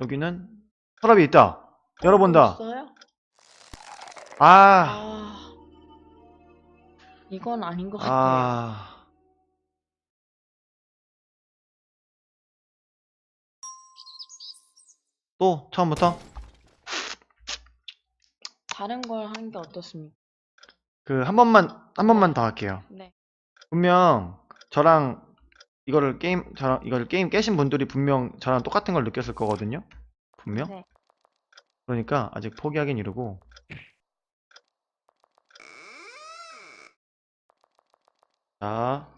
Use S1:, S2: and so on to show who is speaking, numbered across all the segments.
S1: 여기는 서랍이 있다. 열어본다.
S2: 없어요?
S1: 아,
S2: 아. 이건 아닌 것 같아요.
S1: 아. 또 처음부터
S2: 다른 걸 하는 게 어떻습니까?
S1: 그 한 번만 한 번만 더 할게요.
S2: 네.
S1: 분명 저랑 이거를 게임 저랑 이걸 게임 깨신 분들이 분명 저랑 똑같은 걸 느꼈을 거거든요. 분명.
S2: 네.
S1: 그러니까 아직 포기하긴 이르고. 자.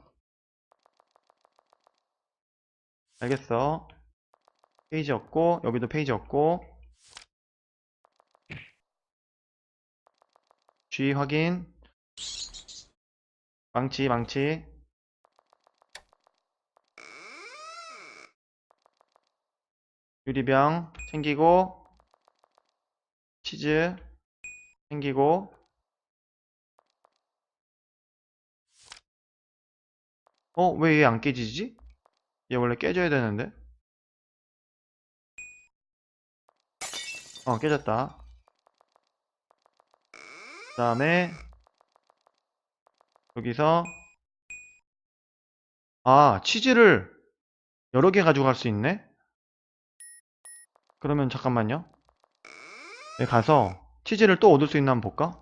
S1: 알겠어. 페이지 없고 여기도 페이지 없고. G 확인. 망치 망치. 유리병 챙기고 치즈 챙기고 어? 왜 얘 안 깨지지? 얘 원래 깨져야 되는데 어 깨졌다 그 다음에 여기서 아 치즈를 여러 개 가져갈 수 있네? 그러면 잠깐만요 여기 가서 치즈를 또 얻을 수 있나 한번 볼까?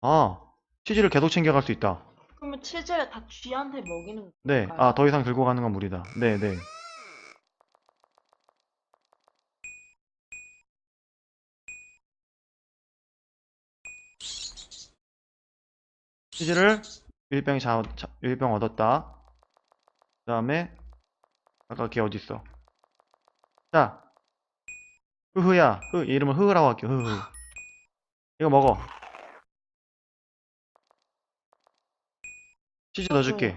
S1: 아 치즈를 계속 챙겨갈 수 있다
S2: 그러면 치즈를 다 쥐한테 먹이는
S1: 네,
S2: 건가요?
S1: 아, 더 이상 들고 가는 건 무리다. 네, 네. 치즈를 유리병 자, 자, 유리병 얻었다. 그 다음에, 아까 걔 어딨어? 자, 흐흐야, 흐, 얘 이름을 흐흐라고 할게요, 흐흐. 이거 먹어. 치즈 넣어줄게.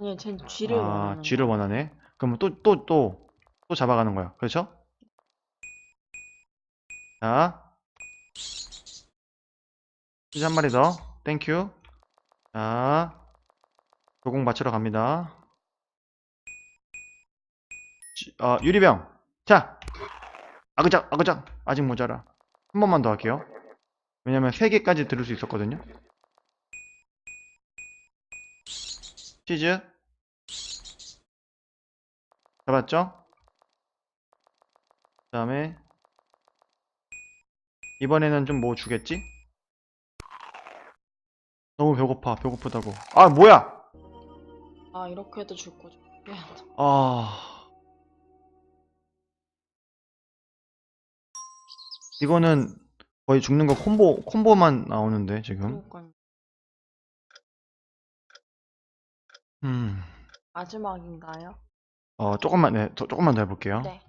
S2: 아니, 쟨 쥐를
S1: 아,
S2: 원하는
S1: 쥐를. 원하네. 그러면 또, 또, 또, 또 잡아가는 거야. 그렇죠? 자. 치즈 한 마리 더. 땡큐. 자. 도공 맞추러 갑니다. 쥐- 어, 유리병. 자. 아그작, 아그작. 아직 모자라. 한 번만 더 할게요. 왜냐면 세 개까지 들을 수 있었거든요. 치즈. 잡았죠? 그 다음에 이번에는 좀 뭐 주겠지? 너무 배고파 배고프다고 아 뭐야
S2: 아, 이렇게 해도 줄 거죠.
S1: 아 이거는 거의 죽는 거 콤보 콤보만 나오는데 지금
S2: 그러니까
S1: 음
S2: 마지막인가요?
S1: 어, 조금만, 네, 조, 조금만 더 해볼게요.
S2: 네.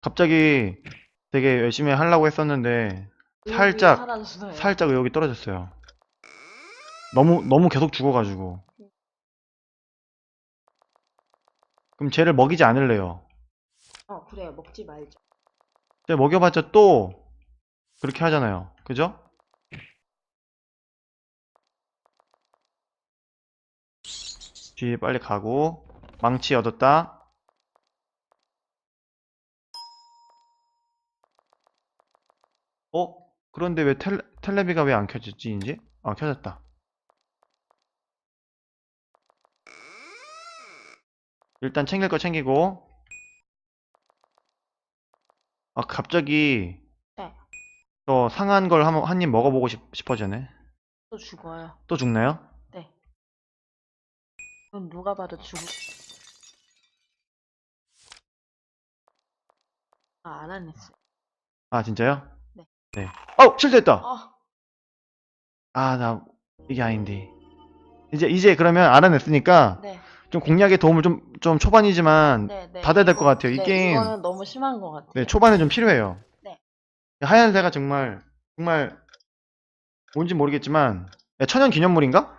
S1: 갑자기 되게 열심히 하려고 했었는데,
S2: 의욕이
S1: 살짝,
S2: 사라졌어요.
S1: 살짝 의욕이 떨어졌어요. 너무, 너무 계속 죽어가지고. 그럼 쟤를 먹이지 않을래요.
S2: 어, 그래요. 먹지 말죠.
S1: 쟤 먹여봤자 또, 그렇게 하잖아요. 그죠? 뒤에 빨리 가고, 망치 얻었다. 어? 그런데 왜 텔, 텔레비가 왜 안 켜졌지, 이제? 아, 켜졌다. 일단 챙길 거 챙기고. 아, 갑자기,
S2: 네.
S1: 저 상한 걸 한, 한입 먹어보고 싶, 싶어지네.
S2: 또 죽어요.
S1: 또 죽나요?
S2: 네. 그럼 누가 봐도 죽을. 아, 알아냈어요.
S1: 아, 진짜요?
S2: 네.
S1: 네. 어, 실수했다!
S2: 아,
S1: 아, 나, 이게 아닌데. 이제, 이제 그러면 알아냈으니까,
S2: 네.
S1: 좀 공략의 도움을 좀, 좀 초반이지만,
S2: 네, 네.
S1: 받아야 될 것 같아요. 이
S2: 네,
S1: 게임,
S2: 이거는 너무 심한 것 같아요.
S1: 네, 초반에 좀 필요해요.
S2: 네.
S1: 하얀새가 정말, 정말, 뭔지 모르겠지만, 야, 천연 기념물인가?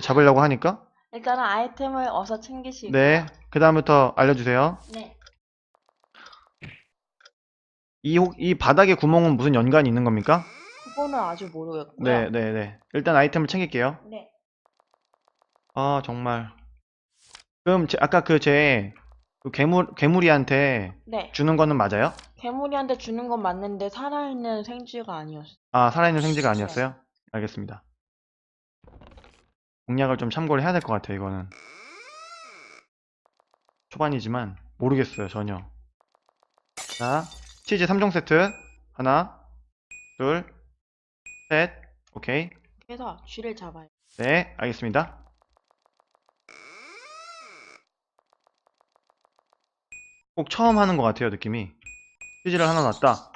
S1: 잡으려고 하니까?
S2: 일단은 아이템을 어서 챙기시고.
S1: 네. 그 다음부터 알려주세요.
S2: 네.
S1: 이, 혹- 이 바닥에 구멍은 무슨 연관이 있는 겁니까?
S2: 그거는 아주 모르겠고요.
S1: 네, 네, 네. 일단 아이템을 챙길게요.
S2: 네.
S1: 아, 정말. 그럼 제, 아까 그제 그 괴물 괴물이한테
S2: 네.
S1: 주는 거는 맞아요?
S2: 괴물이한테 주는 건 맞는데 살아있는 생쥐가 아니었어.
S1: 아, 살아있는 생쥐가 아니었어요? 알겠습니다. 공략을 좀 참고를 해야 될 것 같아요, 이거는. 초반이지만 모르겠어요, 전혀. 자, 치즈 3종 세트. 하나, 둘, 셋. 오케이.
S2: 그래서 쥐를 잡아요.
S1: 네, 알겠습니다. 꼭 처음 하는 것 같아요, 느낌이. 치즈를 하나 놨다.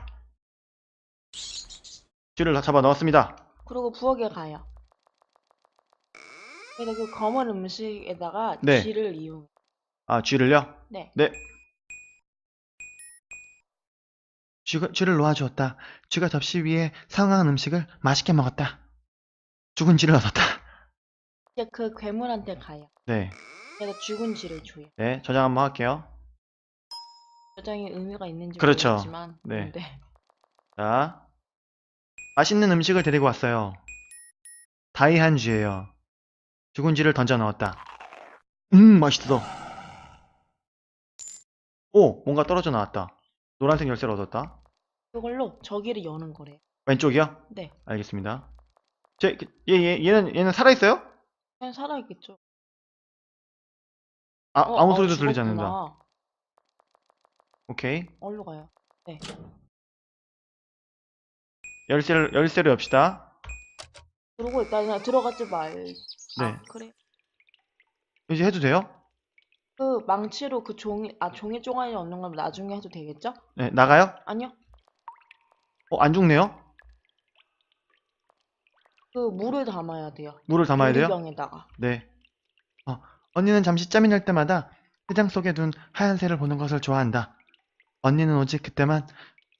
S1: 쥐를 다 잡아 넣었습니다.
S2: 그리고 부엌에 가요. 그래서 그 검은 음식에다가
S1: 네.
S2: 쥐를 이용.
S1: 아, 쥐를요?
S2: 네.
S1: 네. 쥐가, 쥐를 놓아주었다. 쥐가 접시 위에 상한 음식을 맛있게 먹었다. 죽은 쥐를 얻었다.
S2: 이제 그 괴물한테 가요.
S1: 네.
S2: 그래서 죽은 쥐를 줘요.
S1: 네, 저장 한번 할게요.
S2: 저장에 의미가 있는지
S1: 그렇죠.
S2: 모르겠지만.
S1: 네.
S2: 네.
S1: 자, 맛있는 음식을 데리고 왔어요. 다이한 쥐예요. 죽은 쥐를 던져 넣었다. 음, 맛있어. 오, 뭔가 떨어져 나왔다. 노란색 열쇠를 얻었다.
S2: 그걸로 저기를 여는 거래요.
S1: 왼쪽이요?
S2: 네.
S1: 알겠습니다. 제, 그, 얘, 얘, 얘는, 얘는 살아있어요?
S2: 그냥 살아있겠죠.
S1: 아,
S2: 어,
S1: 아무
S2: 어,
S1: 소리도 들리지 않는다.
S2: 죽었구나.
S1: 오케이.
S2: 얼로 가요. 네.
S1: 열쇠를, 열쇠를 엽시다.
S2: 그러고 일단 들어가지 말.
S1: 네.
S2: 아, 그래.
S1: 이제 해도 돼요?
S2: 그 망치로 그 종이, 아, 종이 쪼가리 얻는 건 나중에 해도 되겠죠?
S1: 네, 나가요?
S2: 아니요.
S1: 어, 안 죽네요?
S2: 그 물을 담아야 돼요.
S1: 물을 담아야 돼요?
S2: 유리병에다가.
S1: 네. 어, 언니는 잠시 짬이 날 때마다 해장 속에 둔 하얀 새를 보는 것을 좋아한다. 언니는 오직 그때만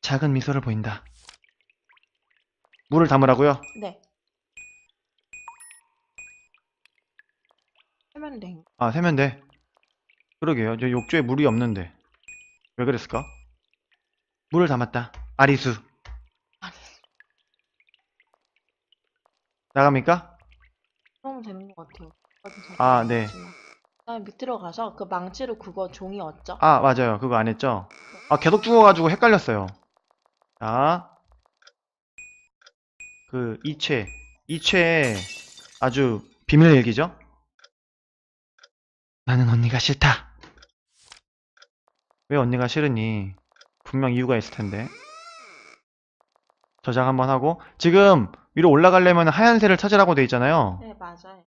S1: 작은 미소를 보인다. 물을 담으라고요?
S2: 네. 돼.
S1: 아, 세면 돼. 그러게요. 저 욕조에 물이 없는데. 왜 그랬을까? 물을 담았다. 아리수. 나갑니까?
S2: 그러면 되는 것 같아요.
S1: 아, 네.
S2: 그다음에 밑으로 가서 그 망치로 그거 종이 얻죠?
S1: 아, 맞아요. 그거 안 했죠? 아, 계속 죽어가지고 헷갈렸어요. 자. 그, 이체. 이체의 아주 비밀 얘기죠? 나는 언니가 싫다. 왜 언니가 싫으니? 분명 이유가 있을 텐데. 저장 한번 하고. 지금 위로 올라가려면 하얀 새를 찾으라고 돼 있잖아요.
S2: 네, 맞아요.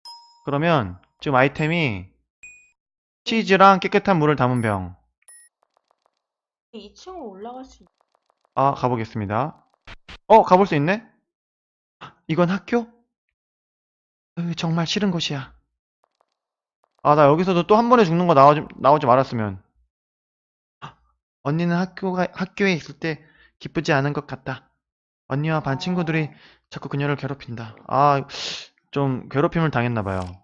S1: 그러면 지금 아이템이 치즈랑 깨끗한 물을 담은 병.
S2: 2층으로 올라갈 수 있...
S1: 아, 가보겠습니다. 어, 가볼 수 있네? 이건 학교? 으, 정말 싫은 곳이야. 아, 나 여기서도 또 한 번에 죽는 거 나오지, 나오지 말았으면. 언니는 학교가, 학교에 있을 때 기쁘지 않은 것 같다. 언니와 반 친구들이 자꾸 그녀를 괴롭힌다. 아, 좀 괴롭힘을 당했나 봐요.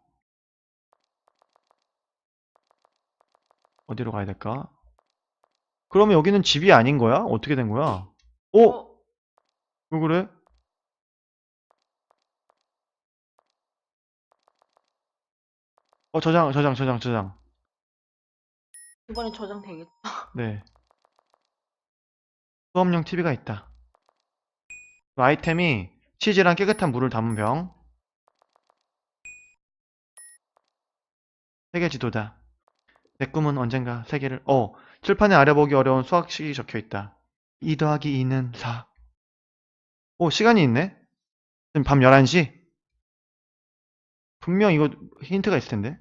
S1: 어디로 가야 될까? 그러면 여기는 집이 아닌 거야? 어떻게 된 거야? 오!
S2: 어,
S1: 왜 그래? 어, 저장, 저장, 저장, 저장.
S2: 이번에 저장 되겠죠?
S1: 네. 수업용 TV가 있다. 그 아이템이 치즈랑 깨끗한 물을 담은 병. 세계 지도다. 내 꿈은 언젠가 세계를, 어, 칠판에 아려보기 어려운 수학식이 적혀 있다. 2 더하기 2는 4. 오, 시간이 있네? 지금 밤 11시? 분명 이거 힌트가 있을 텐데.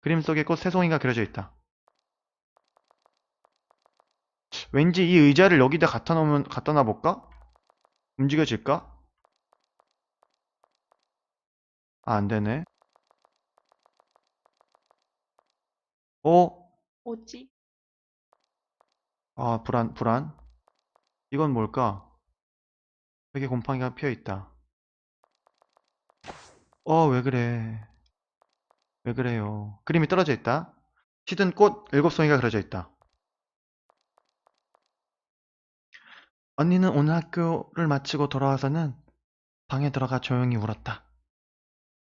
S1: 그림 속에 꽃 새송이가 그려져 있다. 왠지 이 의자를 여기다 갖다 놓으면, 갖다 놔볼까? 움직여질까? 아, 안 되네. 어?
S2: 뭐지?
S1: 아, 불안, 불안. 이건 뭘까? 벽에 곰팡이가 피어 있다. 어, 왜 그래. 왜 그래요. 그림이 떨어져 있다. 시든 꽃 일곱 송이가 그려져 있다. 언니는 오늘 학교를 마치고 돌아와서는 방에 들어가 조용히 울었다.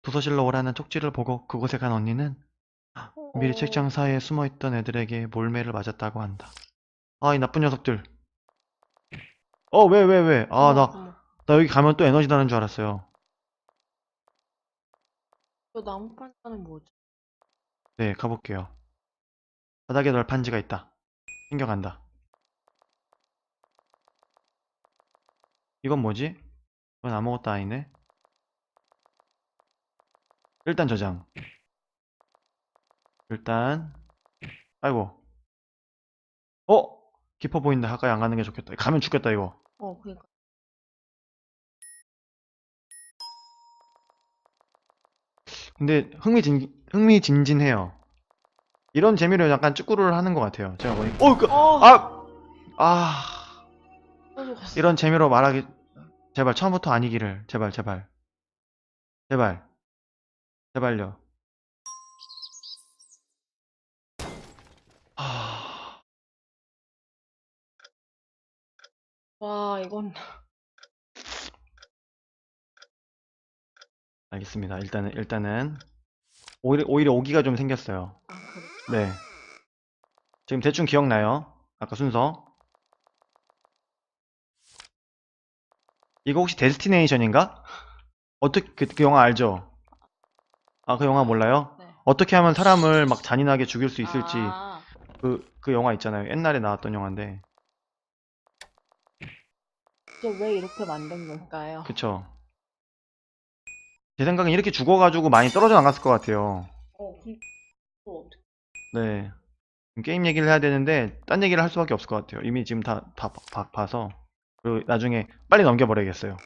S1: 도서실로 오라는 쪽지를 보고 그곳에 간 언니는 미리
S2: 어.
S1: 책장 사이에 숨어 있던 애들에게 몰매를 맞았다고 한다. 아, 이 나쁜 녀석들. 어, 왜, 왜, 왜? 아,
S2: 어머,
S1: 나,
S2: 어머.
S1: 나 여기 가면 또 에너지 나는 줄 알았어요.
S2: 저 나무 판자는 뭐지?
S1: 네, 가볼게요. 바닥에 널판지가 있다. 챙겨간다. 이건 뭐지? 이건 아무것도 아니네. 일단 저장. 일단, 아이고. 어? 깊어 보인다. 가까이 안 가는 게 좋겠다. 가면 죽겠다, 이거.
S2: 어, 그니까.
S1: 근데 흥미진, 흥미진진해요. 이런 재미로 약간 쭈꾸루를 하는 것 같아요. 제가 보니까. 어, 그,
S2: 어,
S1: 아! 아.
S2: 떨어졌어.
S1: 이런 재미로 말하기 제발 처음부터 아니기를 제발 제발 제발 제발요
S2: 와, 이건
S1: 알겠습니다. 일단은 일단은 오히려 오히려 오기가 좀 생겼어요.
S2: 아, 그래.
S1: 네. 지금 대충 기억나요? 아까 순서? 이거 혹시 데스티네이션인가? 어떻게 그, 그 영화 알죠? 아 그 영화 몰라요?
S2: 네.
S1: 어떻게 하면 사람을 막 잔인하게 죽일 수 있을지
S2: 아,
S1: 그, 그 영화 있잖아요. 옛날에 나왔던 영화인데.
S2: 진짜 왜 이렇게 만든 걸까요?
S1: 그쵸. 제 생각엔 이렇게 죽어가지고 많이 떨어져 나갔을 것 같아요.
S2: 어, 또?
S1: 네. 게임 얘기를 해야 되는데, 딴 얘기를 할 수밖에 없을 것 같아요. 이미 지금 다, 다 봐- 봐서. 그리고 나중에 빨리 넘겨버려야겠어요.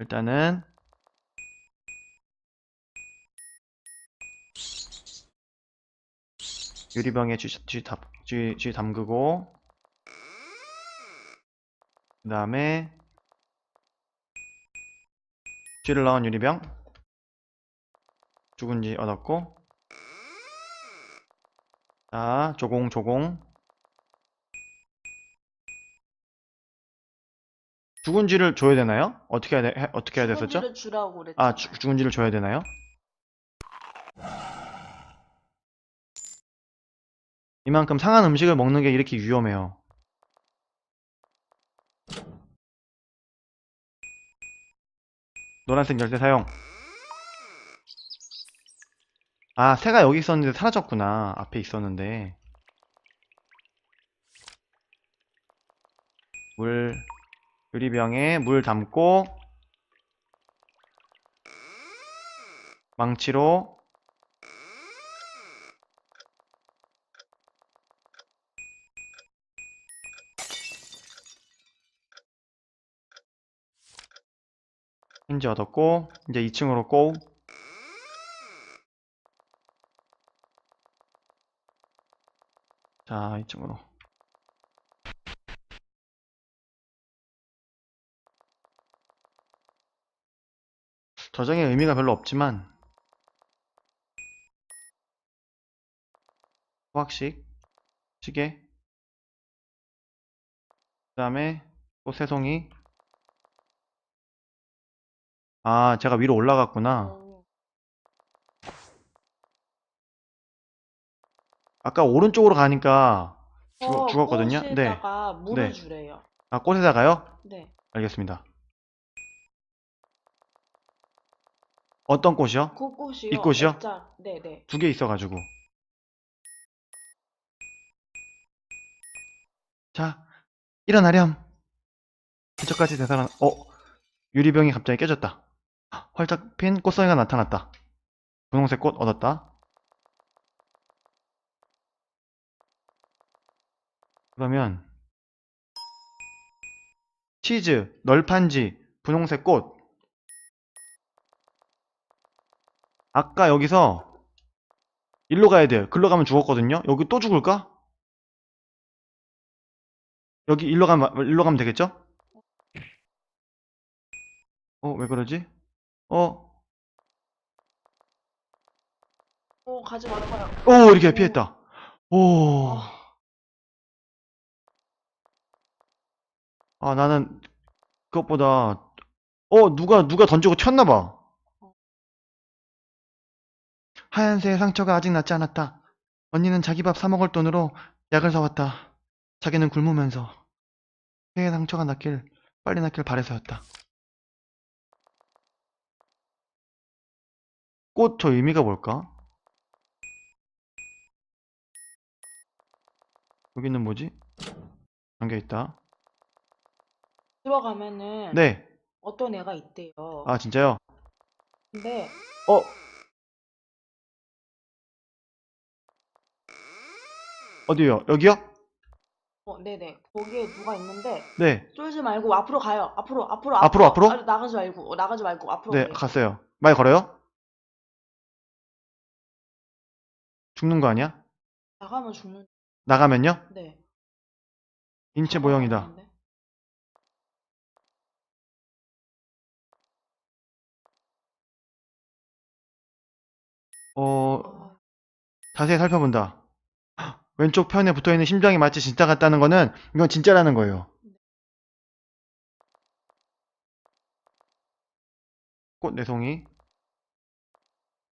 S1: 일단은, 유리병에 쥐, 쥐, 담, 쥐, 쥐 담그고, 그 다음에, 쥐를 넣은 유리병, 죽은 쥐 얻었고, 자, 조공, 조공. 죽은 쥐를 줘야 되나요? 어떻게 해야, 돼, 해- 어떻게 해야 됐었죠?
S2: 주라고 그랬잖아.
S1: 아, 죽- 죽은 쥐를 줘야 되나요? 이만큼 상한 음식을 먹는 게 이렇게 위험해요. 노란색 열쇠 사용. 아, 새가 여기 있었는데 사라졌구나. 앞에 있었는데. 물, 유리병에 물 담고, 망치로, 힌지 얻었고, 이제 2층으로 고. 자, 2층으로. 저장의 의미가 별로 없지만, 호학식, 시계, 그 다음에 또 새송이. 아, 제가 위로 올라갔구나.
S2: 어,
S1: 아까 오른쪽으로 가니까 죽,
S2: 어,
S1: 죽었거든요. 네.
S2: 꽃에다가 물을
S1: 네.
S2: 주래요.
S1: 아, 꽃에다가요?
S2: 네.
S1: 알겠습니다. 어떤 꽃이요?
S2: 그 꽃이요.
S1: 이 꽃이요?
S2: 액자- 네, 네.
S1: 두 개 있어가지고. 자, 일어나렴. 이쪽까지 대사가, 어, 유리병이 갑자기 깨졌다. 활짝 핀 꽃송이가 나타났다. 분홍색 꽃 얻었다. 그러면, 치즈, 널판지, 분홍색 꽃. 아까 여기서 일로 가야 돼요. 글로 가면 죽었거든요. 여기 또 죽을까? 여기 일로 가면 일로 가면 되겠죠? 어, 왜 그러지? 어,
S2: 어, 가지 말아요.
S1: 오, 이렇게 피했다. 오, 아, 나는 그것보다 어, 누가 누가 던지고 튀었나 봐. 하얀색 상처가 아직 낫지 않았다. 언니는 자기 밥 사 먹을 돈으로 약을 사왔다. 자기는 굶으면서 폐의 상처가 낫길 빨리 낫길 바래서였다. 꽃저 의미가 뭘까? 여기는 뭐지? 잠겨 있다.
S2: 들어가면은
S1: 네.
S2: 어떤 애가 있대요.
S1: 아 진짜요?
S2: 근데
S1: 어? 어디요? 여기요?
S2: 어, 네네 거기에 누가 있는데
S1: 네.
S2: 쫄지 말고 앞으로 가요. 앞으로 앞으로
S1: 앞으로, 앞으로?
S2: 아, 나가지 말고 어, 나가지 말고 앞으로
S1: 네,
S2: 가요.
S1: 갔어요. 말 걸어요? 죽는 거 아니야?
S2: 나가면 죽는.
S1: 나가면요?
S2: 네.
S1: 인체 모형이다.
S2: 안 돼.
S1: 어,
S2: 아,
S1: 자세히 살펴본다. 헉, 왼쪽 편에 붙어 있는 심장이 마치 진짜 같다는 거는 이건 진짜라는 거예요. 꽃 내송이.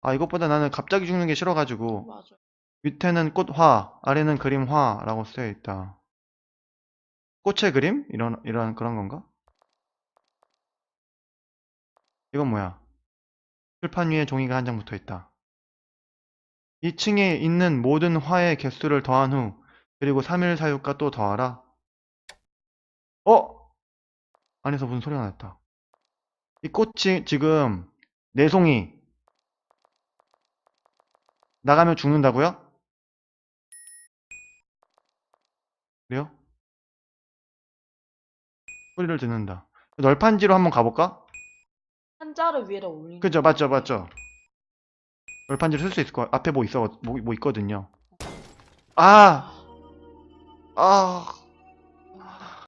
S1: 아, 이것보다 나는 갑자기 죽는 게 싫어가지고
S2: 맞아.
S1: 밑에는 꽃화, 아래는 그림화라고 쓰여 있다. 꽃의 그림? 이런, 이런 그런 건가? 이건 뭐야? 칠판 위에 종이가 한 장 붙어 있다. 2층에 있는 모든 화의 개수를 더한 후, 그리고 3일 사육과 또 더하라. 어? 안에서 무슨 소리가 났다. 이 꽃이 지금 내송이 나가면 죽는다고요? 그래요? 소리를 듣는다. 널판지로 한번 가볼까?
S2: 한자를 위에다 올리는.
S1: 그죠, 맞죠, 맞죠. 널판지를 쓸 수 있을 거 앞에 뭐 있어, 뭐, 뭐 있거든요. 아!
S2: 아,
S1: 아!